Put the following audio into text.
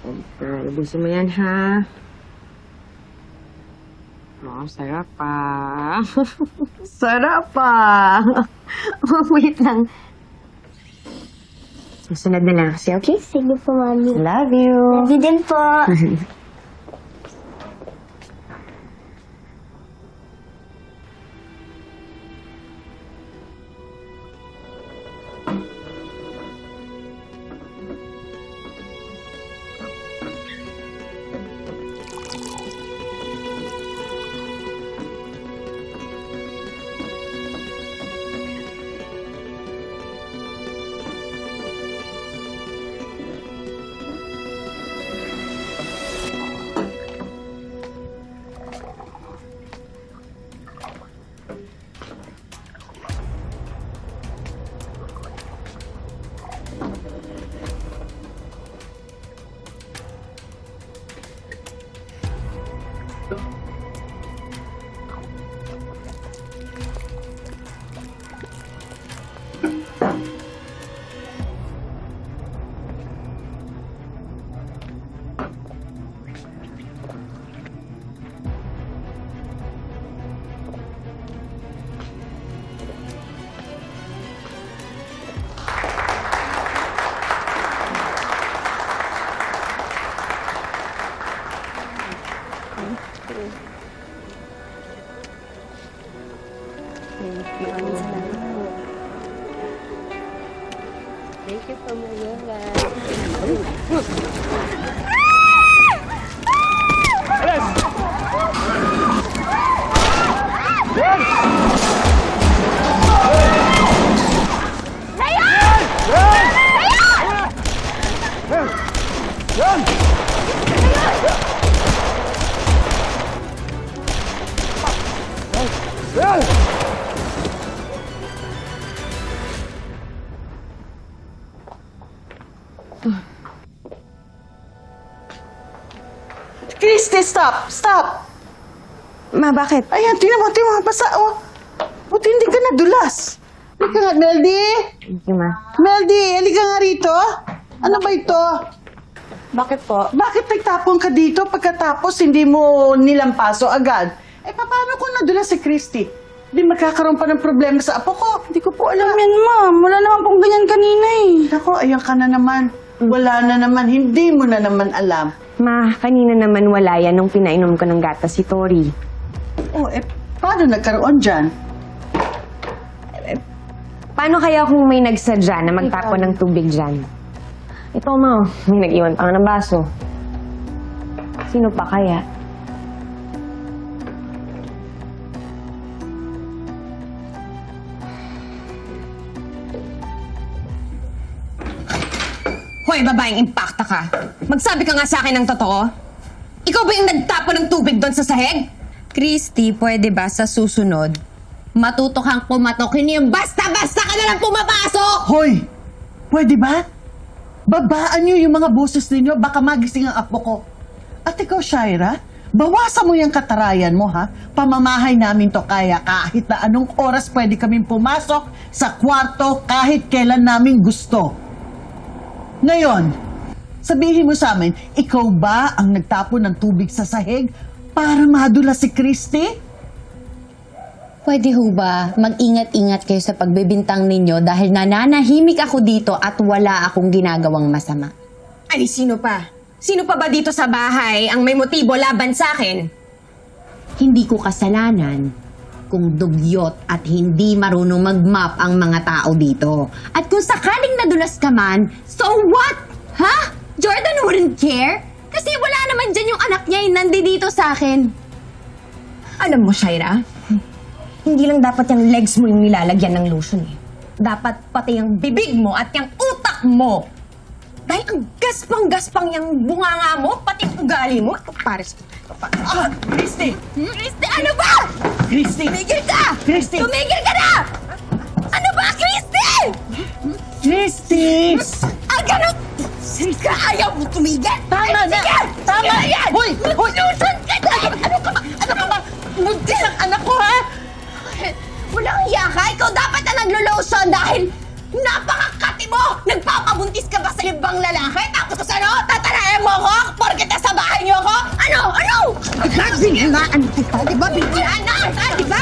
Uh, ubusin mo yan, ha? Oh, sarap pa. sarap pa. Wait lang. Susunod na lang kasi, okay? Sige po, Mami. Love you. Love you din po. Então, Thank you so much. Christy, stop! Stop! Ma, bakit? Ayan, tingnan mo, tingnan mo, basa, oh. Buti hindi ka nadulas. Halika nga, Meldy! You, ma. Meldy, halika nga rito. Ano ba ito? Bakit po? Bakit nagtapon ka dito pagkatapos hindi mo nilampaso agad? Eh, paano kung nadulas si Christy? Di magkakaroon pa ng problema sa apo ko. Hindi ko po alam. Yan, ma'am. Wala naman pong ganyan kanina eh. Ako, ayan ka na naman. Wala na naman. Hindi mo na naman alam. Ma, kanina naman wala yan nung pinainom ko ng gatas si Tori. Oh, eh, paano nagkaroon dyan? Paano kaya kung may nagsadya na magtapon ng tubig dyan? Ito, ma, may nag-iwan pa nga ng baso. Sino pa kaya? Hoy, babaeng impacta ka. Magsabi ka nga sa akin ng totoo. Ikaw ba yung nagtapo ng tubig doon sa sahig? Christy, pwede ba sa susunod, matuto kang pumatok, hindi yung basta-basta ka na lang pumapasok! Hoy! Pwede ba? Babaan niyo yung mga boses ninyo, baka magising ang apo ko. At ikaw, Shaira, bawasan mo yung katarayan mo, ha? Pamamahay namin to kaya kahit na anong oras pwede kaming pumasok sa kwarto kahit kailan namin gusto. Ngayon, sabihin mo sa amin, ikaw ba ang nagtapon ng tubig sa sahig para madula si Christy? Pwede ho ba mag-ingat-ingat kayo sa pagbibintang ninyo dahil nananahimik ako dito at wala akong ginagawang masama? Ay, sino pa? Sino pa ba dito sa bahay ang may motibo laban sa akin? Hindi ko kasalanan kung dugyot at hindi marunong mag-map ang mga tao dito. At kung sakaling nadulas ka man, so what? Ha? Jordan wouldn't care? Kasi wala naman dyan yung anak niya yung nandito sa akin. Alam mo, Shaira, hindi lang dapat yung legs mo yung nilalagyan ng lotion eh. Dapat pati yung bibig mo at yung utak mo. Dahil ang gaspang-gaspang yung bunganga mo, pati ugali mo. Pares. Ah, Christy! Christy, ano ba? Christy! Tumigil ka! Christy! Tumigil ka na! Ano ba, Christy? Christy! Ang ganun! Ka, ayaw mo tumigil! Tama na! Sige! Tama! Yan! Hoy! Hoy! Lusan ka na! Ano ka ba? Ano ka ba? Munti ng anak ko, ha? Walang hiya ka! Ikaw dapat na naglo-lotion dahil arte mo! Nagpapabuntis ka ba sa libang lalaki? Tapos ano? Tatarayan mo ako? Porke sa bahay niyo ako? Ano? Ano? Diba, binilaan kita? Diba, binilaan na kita? Diba?